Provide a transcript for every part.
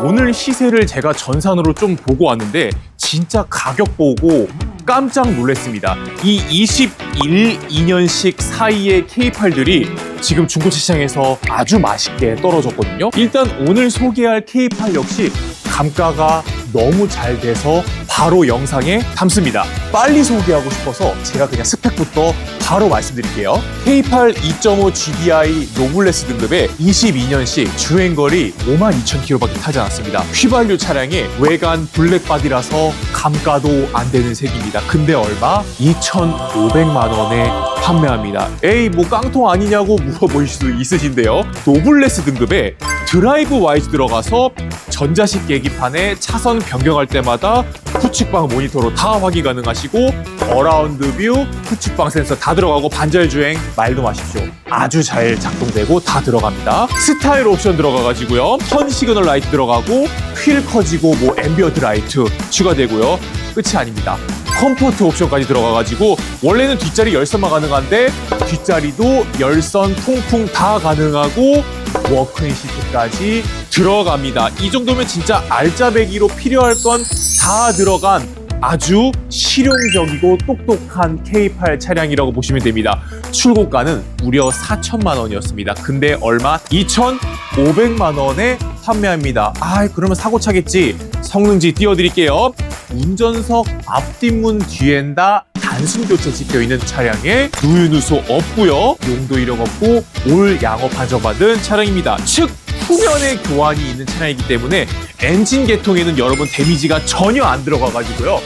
오늘 시세를 제가 전산으로 좀 보고 왔는데 진짜 가격 보고 깜짝 놀랐습니다. 이 21, 2년식 사이의 K8들이 지금 중고차 시장에서 아주 맛있게 떨어졌거든요. 일단 오늘 소개할 K8 역시 감가가 너무 잘 돼서 바로 영상에 담습니다. 빨리 소개하고 싶어서 제가 그냥 스펙부터 바로 말씀드릴게요. K8 2.5 GDI 노블레스 등급의 22년식 주행거리 52,000km밖에 타지 않았습니다. 휘발유 차량의 외관 블랙바디라서 감가도 안 되는 색입니다. 근데 얼마? 2,500만 원에 판매합니다. 에이 뭐 깡통 아니냐고 물어보실 수 있으신데요. 노블레스 등급에 드라이브 와이즈 들어가서 전자식 계기판에 차선 변경할 때마다 후측방 모니터로 다 확인 가능하시고 어라운드 뷰, 후측방 센서 다 들어가고 반절 주행 말도 마십시오. 아주 잘 작동되고 다 들어갑니다. 스타일 옵션 들어가가지고요. 턴 시그널 라이트 들어가고 휠 커지고 뭐 앰비언트 라이트 추가되고요. 끝이 아닙니다. 컴포트 옵션까지 들어가가지고 원래는 뒷자리 열선만 가능한데 뒷자리도 열선 통풍 다 가능하고 워크인 시트까지 들어갑니다. 이 정도면 진짜 알짜배기로 필요할 건 다 들어간 아주 실용적이고 똑똑한 K8 차량이라고 보시면 됩니다. 출고가는 무려 4천만 원이었습니다. 근데 얼마? 2,500만 원에 판매합니다. 아, 그러면 사고 차겠지. 성능지 띄워드릴게요. 운전석 앞뒷문 뒤엔 다 단순 교체 찍혀 있는 차량에 누유누소 없고요. 용도 이력 없고 올 양호 판정받은 차량입니다. 즉 후면에 교환이 있는 차량이기 때문에 엔진 개통에는 여러분 데미지가 전혀 안 들어가가지고요.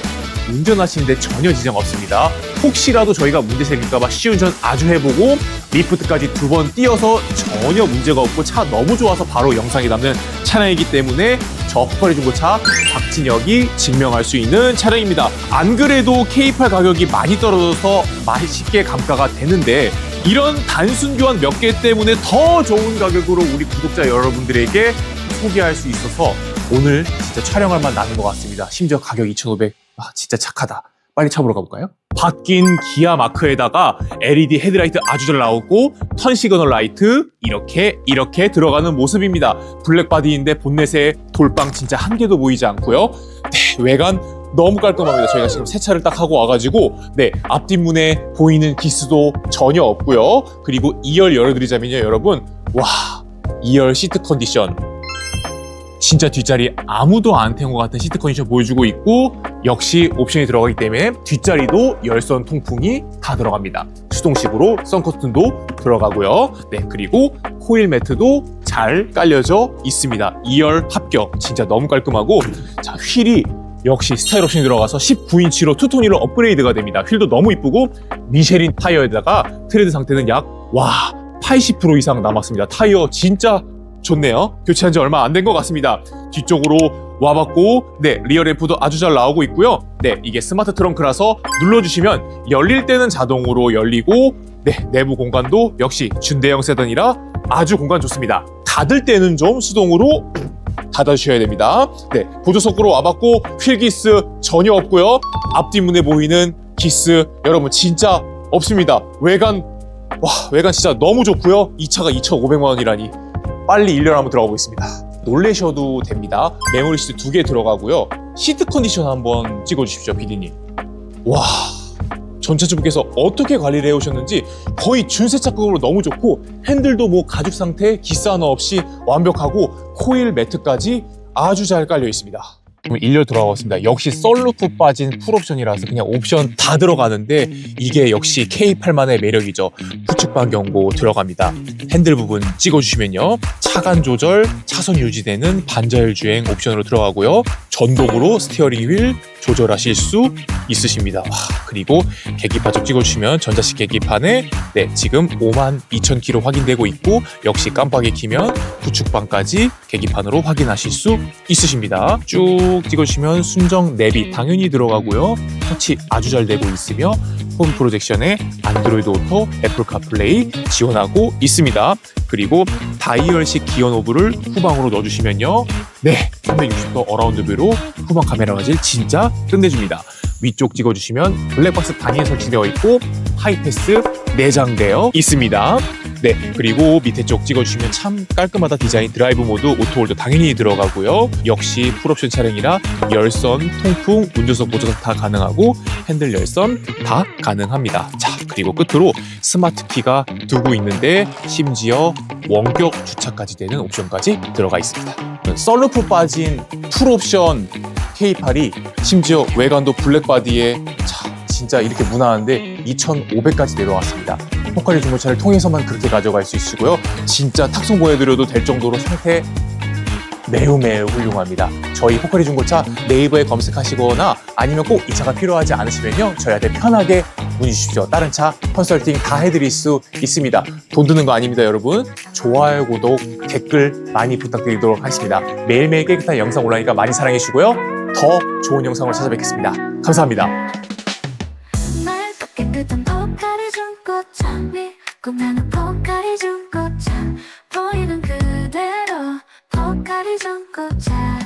운전하시는데 전혀 지장 없습니다. 혹시라도 저희가 문제 생길까봐 시운전 아주 해보고 리프트까지 두번 띄어서 전혀 문제가 없고 차 너무 좋아서 바로 영상에 담는 차량이기 때문에 저 허퍼리 중고차 박진혁이 증명할 수 있는 차량입니다. 안 그래도 K8 가격이 많이 떨어져서 맛있게 감가가 되는데 이런 단순 교환 몇 개 때문에 더 좋은 가격으로 우리 구독자 여러분들에게 소개할 수 있어서 오늘 진짜 촬영할 만 나는 것 같습니다. 심지어 가격 2,500. 아, 진짜 착하다. 빨리 차보러 가볼까요? 바뀐 기아 마크에다가 LED 헤드라이트 아주 잘 나오고 턴 시그널 라이트 이렇게 이렇게 들어가는 모습입니다. 블랙 바디인데 본넷에 돌빵 진짜 한 개도 보이지 않고요. 네, 외관 너무 깔끔합니다. 저희가 지금 세차를 딱 하고 와가지고 네 앞뒷문에 보이는 기스도 전혀 없고요. 그리고 2열 열어드리자면요, 여러분 와 2열 시트 컨디션 진짜 뒷자리 아무도 안 태운 것 같은 시트 컨디션 보여주고 있고 역시 옵션이 들어가기 때문에 뒷자리도 열선 통풍이 다 들어갑니다. 수동식으로 선커튼도 들어가고요. 네 그리고 코일 매트도 잘 깔려져 있습니다. 2열 합격 진짜 너무 깔끔하고 자 휠이 역시 스타일 옵션이 들어가서 19인치로 투톤이로 업그레이드가 됩니다. 휠도 너무 이쁘고 미쉐린 타이어에다가 트레드 상태는 약 와 80% 이상 남았습니다. 타이어 진짜 좋네요. 교체한 지 얼마 안 된 것 같습니다. 뒤쪽으로 와봤고, 네, 리어 램프도 아주 잘 나오고 있고요. 네, 이게 스마트 트렁크라서 눌러주시면 열릴 때는 자동으로 열리고, 네, 내부 공간도 역시 준대형 세단이라 아주 공간 좋습니다. 닫을 때는 좀 수동으로 닫아주셔야 됩니다. 네, 보조석으로 와봤고, 휠기스 전혀 없고요. 앞뒷문에 보이는 기스 여러분 진짜 없습니다. 외관, 와, 외관 진짜 너무 좋고요. 이 차가 2,500만 원이라니. 빨리 1년 한번 들어가 보겠습니다. 놀래셔도 됩니다. 메모리 시트 두 개 들어가고요. 시트 컨디션 한번 찍어주십시오, 비디님. 와, 전차주분께서 어떻게 관리를 해오셨는지 거의 준세차급으로 너무 좋고 핸들도 뭐 가죽 상태, 기스 하나 없이 완벽하고 코일 매트까지 아주 잘 깔려 있습니다. 그럼 1열 들어가겠습니다. 역시 썰루프 빠진 풀옵션이라서 그냥 옵션 다 들어가는데 이게 역시 K8만의 매력이죠. 후측방 경고 들어갑니다. 핸들 부분 찍어주시면요. 차간 조절, 차선 유지되는 반자율 주행 옵션으로 들어가고요. 전동으로 스티어링 휠 조절하실 수 있으십니다. 와, 그리고 계기판 좀 찍어주시면 전자식 계기판에 네 지금 5만 2천 킬로 확인되고 있고 역시 깜빡이 키면 후측방까지 계기판으로 확인하실 수 있으십니다. 쭉 찍어주시면 순정 내비 당연히 들어가고요. 터치 아주 잘 되고 있으며 홈 프로젝션에 안드로이드 오토, 애플 카플레이 지원하고 있습니다. 그리고 다이얼식 기어 노브를 후방으로 넣어주시면요. 네, 360도 어라운드 뷰로 후방 카메라 화질 진짜 끝내줍니다. 위쪽 찍어주시면 블랙박스 단위에 설치되어 있고 하이패스 내장되어 있습니다. 네, 그리고 밑에 쪽 찍어주시면 참 깔끔하다 디자인 드라이브 모드 오토홀더 당연히 들어가고요. 역시 풀옵션 차량이라 열선, 통풍, 운전석 보조석 다 가능하고 핸들 열선 다 가능합니다. 자, 그리고 끝으로 스마트 키가 두고 있는데 심지어 원격 주차까지 되는 옵션까지 들어가 있습니다. 썰루프 빠진 풀옵션 K8이 심지어 외관도 블랙바디에 자, 진짜 이렇게 무난한데 2,500까지 내려왔습니다. 포카리 중고차를 통해서만 그렇게 가져갈 수 있으고요. 진짜 탁송 보여드려도 될 정도로 상태 매우 매우 훌륭합니다. 저희 포카리 중고차 네이버에 검색하시거나 아니면 꼭 이 차가 필요하지 않으시면요. 저희한테 편하게 문의 주십시오. 다른 차 컨설팅 다 해드릴 수 있습니다. 돈 드는 거 아닙니다, 여러분. 좋아요, 구독, 댓글 많이 부탁드리도록 하겠습니다. 매일매일 깨끗한 영상 올라오니까 많이 사랑해 주시고요. 더 좋은 영상으로 찾아뵙겠습니다. 감사합니다. 보이는 그대로 포카리 중고차